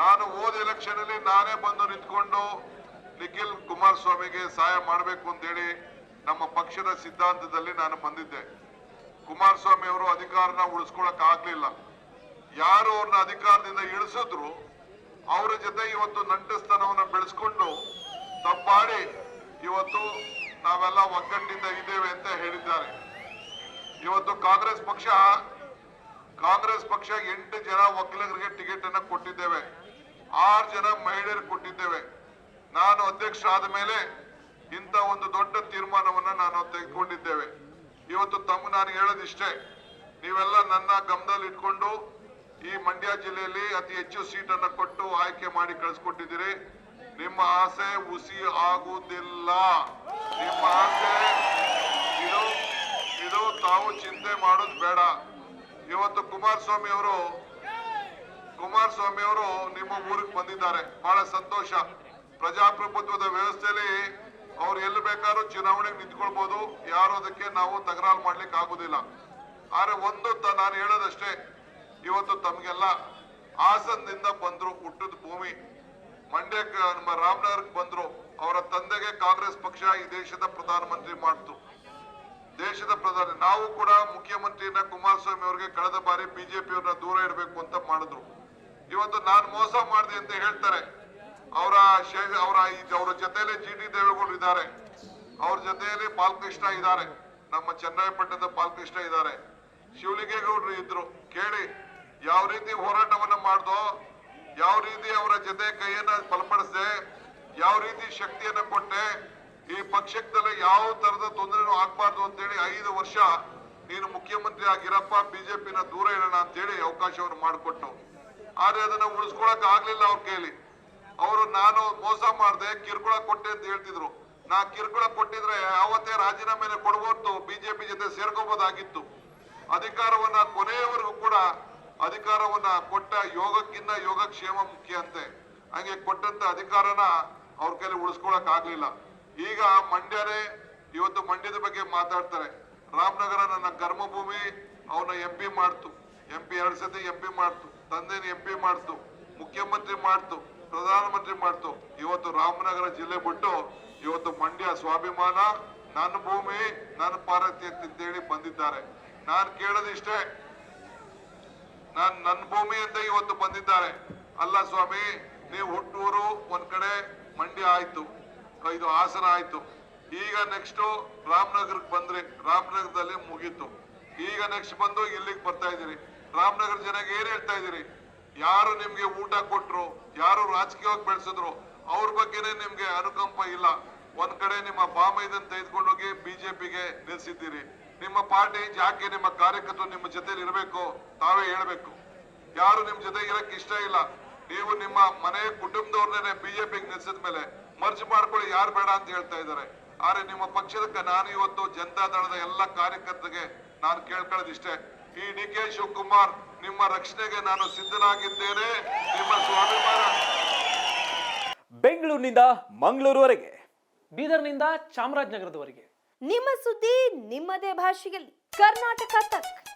ನಾನು ಹೋದ ಎಲೆಕ್ಷನ್ ಅಲ್ಲಿ ನಾನೇ ಬಂದು ನಿಂತ್ಕೊಂಡು ನಿಖಿಲ್ ಕುಮಾರಸ್ವಾಮಿಗೆ ಸಹಾಯ ಮಾಡಬೇಕು ಅಂತೇಳಿ ನಮ್ಮ ಪಕ್ಷದ ಸಿದ್ಧಾಂತದಲ್ಲಿ ನಾನು ಬಂದಿದ್ದೆ. ಕುಮಾರಸ್ವಾಮಿ ಅವರು ಅಧಿಕಾರನ ಉಳಿಸ್ಕೊಳಕ್ ಆಗ್ಲಿಲ್ಲ. ಯಾರು ಅವ್ರನ್ನ ಅಧಿಕಾರದಿಂದ ಇಳಿಸಿದ್ರು ಅವರ ಜೊತೆ ಇವತ್ತು ನಂಟಸ್ತನವನ್ನ ಬೆಳೆಸ್ಕೊಂಡು ತಪ್ಪಾಡಿ ಇವತ್ತು ನಾವೆಲ್ಲ ಒಗ್ಗಟ್ಟಿಂದ ಇದ್ದೇವೆ ಅಂತ ಹೇಳಿದ್ದಾರೆ. ಇವತ್ತು ಕಾಂಗ್ರೆಸ್ ಪಕ್ಷ ಕಾಂಗ್ರೆಸ್ ಪಕ್ಷ ಎಂಟು ಜನ ವಕೀಲರಿಗೆ ಟಿಕೆಟ್ ಅನ್ನ ಕೊಟ್ಟಿದ್ದೇವೆ. ಆರು ಜನ ಮಹಿಳೆಯರು ಕೊಟ್ಟಿದ್ದೇವೆ. ನಾನು ಅಧ್ಯಕ್ಷ ಆದ ಮೇಲೆ ಇಂಥ ಒಂದು ದೊಡ್ಡ ತೀರ್ಮಾನವನ್ನ ನಾನು ತೆಗೆದುಕೊಂಡಿದ್ದೇವೆ. ಇವತ್ತು ತಮ್ಮ ನಾನು ಹೇಳೋದಿಷ್ಟೇ, ನೀವೆಲ್ಲ ನನ್ನ ಗಮನದಲ್ಲಿ ಇಟ್ಕೊಂಡು ಈ ಮಂಡ್ಯ ಜಿಲ್ಲೆಯಲ್ಲಿ ಅತಿ ಹೆಚ್ಚು ಸೀಟನ್ನು ಕೊಟ್ಟು ಆಯ್ಕೆ ಮಾಡಿ ಕಳಿಸ್ಕೊಟ್ಟಿದ್ದೀರಿ. ನಿಮ್ಮ ಆಸೆ ಹುಸಿ ಆಗುವುದಿಲ್ಲ. ನಿಮ್ಮ ಆಸೆ ಇದು ಇದು ತಾವು ಚಿಂತೆ ಮಾಡೋದು ಕುಮಾರಸ್ವಾಮಿ ಅವರು ಕುಮಾರಸ್ವಾಮಿ ಅವರು ನಿಮ್ಮ ಊರಿಗೆ ಬಂದಿದ್ದಾರೆ. ಬಹಳ ಸಂತೋಷ. ಪ್ರಜಾಪ್ರಭುತ್ವದ ವ್ಯವಸ್ಥೆಯಲ್ಲಿ ಅವ್ರು ಎಲ್ಲಿ ಬೇಕಾದ್ರೂ ಚುನಾವಣೆಗೆ ನಿಂತ್ಕೊಳ್ಬಹುದು ಯಾರು ಅದಕ್ಕೆ ನಾವು ತಕರಾರು ಮಾಡ್ಲಿಕ್ಕೆ ಆಗುದಿಲ್ಲ. ಆದ್ರೆ ಒಂದು ನಾನು ಹೇಳೋದಷ್ಟೇ, ಇವತ್ತು ತಮ್ಗೆಲ್ಲ ಹಾಸನದಿಂದ ಬಂದ್ರು, ಹುಟ್ಟದ ಭೂಮಿ. ಮಂಡ್ಯಕ್ಕೆ, ನಮ್ಮ ರಾಮನಗರಕ್ಕೆ ಬಂದ್ರು. ಅವರ ತಂದೆಗೆ ಕಾಂಗ್ರೆಸ್ ಪಕ್ಷ ಈ ದೇಶದ ಪ್ರಧಾನಮಂತ್ರಿ ಮಾಡ್ತು. ಪ್ರಧಾನಿ ನಾವು ಕೂಡ ಮುಖ್ಯಮಂತ್ರಿಯನ್ನ ಕುಮಾರಸ್ವಾಮಿ ಅವರಿಗೆ ಕಳೆದ ಬಾರಿ ಬಿಜೆಪಿ ಅವ್ರನ್ನ ದೂರ ಇಡಬೇಕು ಅಂತ ಮಾಡಿದ್ರು. ಇವತ್ತು ನಾನು ಮೋಸ ಮಾಡಿದೆ ಅಂತ ಹೇಳ್ತಾರೆ. ಅವರ ಅವರ ಅವರ ಜೊತೆಯಲ್ಲಿ ಜಿ ಟಿ ದೇವೇಗೌಡರು ಇದ್ದಾರೆ. ಅವ್ರ ಜೊತೆಯಲ್ಲಿ ಬಾಲಕೃಷ್ಣ ಇದ್ದಾರೆ. ನಮ್ಮ ಚನ್ನರಾಯಪಟ್ಟಣದ ಬಾಲಕೃಷ್ಣ ಇದ್ದಾರೆ. ಶಿವಲಿಂಗೇಗೌಡರು ಇದ್ರು. ಕೇಳಿ, ಯಾವ ರೀತಿ ಹೋರಾಟವನ್ನ ಮಾಡ್ದೋ, ಯಾವ ರೀತಿ ಅವರ ಜೊತೆ ಕೈಯನ್ನ ಬಲಪಡಿಸಿದೆ, ಯಾವ ರೀತಿ ಶಕ್ತಿಯನ್ನ ಕೊಟ್ಟೆ ಈ ಪಕ್ಷದಲ್ಲಿ ಯಾವ ತರದ ತೊಂದರೆನೂ ಆಗ್ಬಾರ್ದು ಅಂತೇಳಿ ಐದು ವರ್ಷ ನೀನು ಮುಖ್ಯಮಂತ್ರಿ ಆಗಿರಪ್ಪ, ಬಿಜೆಪಿನ ದೂರ ಇಡೋಣ ಅಂತೇಳಿ ಅವಕಾಶವನ್ನು ಮಾಡಿಕೊಟ್ಟು ಆದ್ರೆ ಅದನ್ನ ಉಳಿಸ್ಕೊಳಕ್ ಆಗ್ಲಿಲ್ಲ ಅವ್ರ ಕೈಲಿ. ಅವರು ನಾನು ಮೋಸ ಮಾಡಿದೆ, ಕಿರುಕುಳ ಕೊಟ್ಟೆ ಅಂತ ಹೇಳ್ತಿದ್ರು. ನಾ ಕಿರುಕುಳ ಕೊಟ್ಟಿದ್ರೆ ಅವತ್ತೇ ರಾಜೀನಾಮೆನ ಕೊಡ್ಬೋದು ಬಿಜೆಪಿ ಜೊತೆ ಸೇರ್ಕೋಬಹುದಾಗಿತ್ತು ಅಧಿಕಾರವನ್ನ ಕೊನೆಯವರೆಗೂ ಕೂಡ ಅಧಿಕಾರವನ್ನ ಕೊಟ್ಟ ಯೋಗಕ್ಕಿಂತ ಯೋಗಕ್ಷೇಮ ಮುಖ್ಯ ಅಂತೆ. ಹಂಗೆ ಕೊಟ್ಟಂತ ಅಧಿಕಾರನ ಅವ್ರ ಕೈಲಿ ಉಳಿಸ್ಕೊಳಕ್ ಆಗ್ಲಿಲ್ಲ. ಈಗ ಮಂಡ್ಯನೇ ಇವತ್ತು ಮಂಡ್ಯದ ಬಗ್ಗೆ ಮಾತಾಡ್ತಾರೆ. ರಾಮನಗರ ನನ್ನ ಕರ್ಮಭೂಮಿ, ಅವನ ಎಂ ಪಿ ಮಾಡ್ತು. ಎಂ ಪಿ ಎರಡ್ ಸತಿ ಎಂ ಪಿ ಮಾಡ್ತು. ತಂದೆನ ಎಂ ಪಿ ಮಾಡ್ತು. ಮುಖ್ಯಮಂತ್ರಿ ಮಾಡ್ತು. ಪ್ರಧಾನಮಂತ್ರಿ ಮಾಡ್ತು. ಇವತ್ತು ರಾಮನಗರ ಜಿಲ್ಲೆ ಬಿಟ್ಟು ಇವತ್ತು ಮಂಡ್ಯ ಸ್ವಾಭಿಮಾನ, ನನ್ನ ಭೂಮಿ, ನನ್ನ ಪಾರತಿ ಅಂತೇಳಿ ಬಂದಿದ್ದಾರೆ. ನಾನು ಕೇಳೋದಿಷ್ಟೇ ನಾನ್ ನನ್ನ ಭೂಮಿ ಅಂತ ಇವತ್ತು ಬಂದಿದ್ದಾರೆ. ಅಲ್ಲ ಸ್ವಾಮಿ, ನೀವು ಹುಟ್ಟೂರು ಒಂದ್ ಕಡೆ ಮಂಡ್ಯ ಆಯ್ತು. ಇದು ಹಾಸನ ಆಯ್ತು. ಈಗ ನೆಕ್ಸ್ಟ್ ರಾಮನಗರಕ್ಕೆ ಬಂದ್ರಿ ರಾಮನಗರದಲ್ಲಿ ಮುಗೀತು. ಈಗ ನೆಕ್ಸ್ಟ್ ಬಂದು ಇಲ್ಲಿಗೆ ಬರ್ತಾ ಇದೀರಿ ರಾಮನಗರ ಜನಕ್ಕೆ ಏನ್ ಹೇಳ್ತಾ ಇದೀರಿ ಯಾರು ನಿಮ್ಗೆ ಊಟ ಕೊಟ್ರು, ಯಾರು ರಾಜಕೀಯವಾಗಿ ಬೆಳೆಸಿದ್ರು, ಅವ್ರ ಬಗ್ಗೆನೇ ನಿಮ್ಗೆ ಅನುಕಂಪ ಇಲ್ಲ. ಒಂದ್ ಕಡೆ ನಿಮ್ಮ ಬಾಮೈದನ್ ತೆಗೆದುಕೊಂಡೋಗಿ ಬಿಜೆಪಿಗೆ ನಿಲ್ಸಿದ್ದೀರಿ. ನಿಮ್ಮ ಪಾರ್ಟಿ ಯಾಕೆ ನಿಮ್ಮ ಕಾರ್ಯಕರ್ತರು ನಿಮ್ಮ ಜೊತೆಲಿ ಇರಬೇಕು, ತಾವೇ ಹೇಳ್ಬೇಕು. ಯಾರು ನಿಮ್ ಜೊತೆ ಇರಕ್ ಇಷ್ಟ ಇಲ್ಲ? ನೀವು ನಿಮ್ಮ ಮನೆ ಕುಟುಂಬದವ್ರನ್ನೇ ಬಿಜೆಪಿಗೆ ನಿಲ್ಸಿದ ಮೇಲೆ ಮರ್ಜ್ ಮಾಡ್ಕೊಳ್ಳಿ ಯಾರು ಬೇಡ ಅಂತ ಹೇಳ್ತಾ ಇದ್ದಾರೆ. ಆದ್ರೆ ನಿಮ್ಮ ಪಕ್ಷದಕ್ಕೆ ನಾನು ಇವತ್ತು ಜನತಾ ದಳದ ಎಲ್ಲ ಕಾರ್ಯಕರ್ತರಿಗೆ ನಾನು ಕೇಳ್ಕೊಳ್ಳೋದಿಷ್ಟೇ. ಈ ಡಿ ಕೆ ಶಿವಕುಮಾರ್ ನಿಮ್ಮ ರಕ್ಷಣೆಗೆ ನಾನು ಸಿದ್ಧನಾಗಿದ್ದೇನೆ. ನಿಮ್ಮ ಸ್ವಾಭಿಮಾನ. ಬೆಂಗಳೂರಿನಿಂದ ಮಂಗಳೂರುವರೆಗೆ. ಬೀದರ್ನಿಂದ ಚಾಮರಾಜನಗರದವರೆಗೆ. ನಿಮ್ಮ ಸುದ್ದಿ ನಿಮ್ಮದೇ ಭಾಷೆಯಲ್ಲಿ. ಕರ್ನಾಟಕ ತಕ್.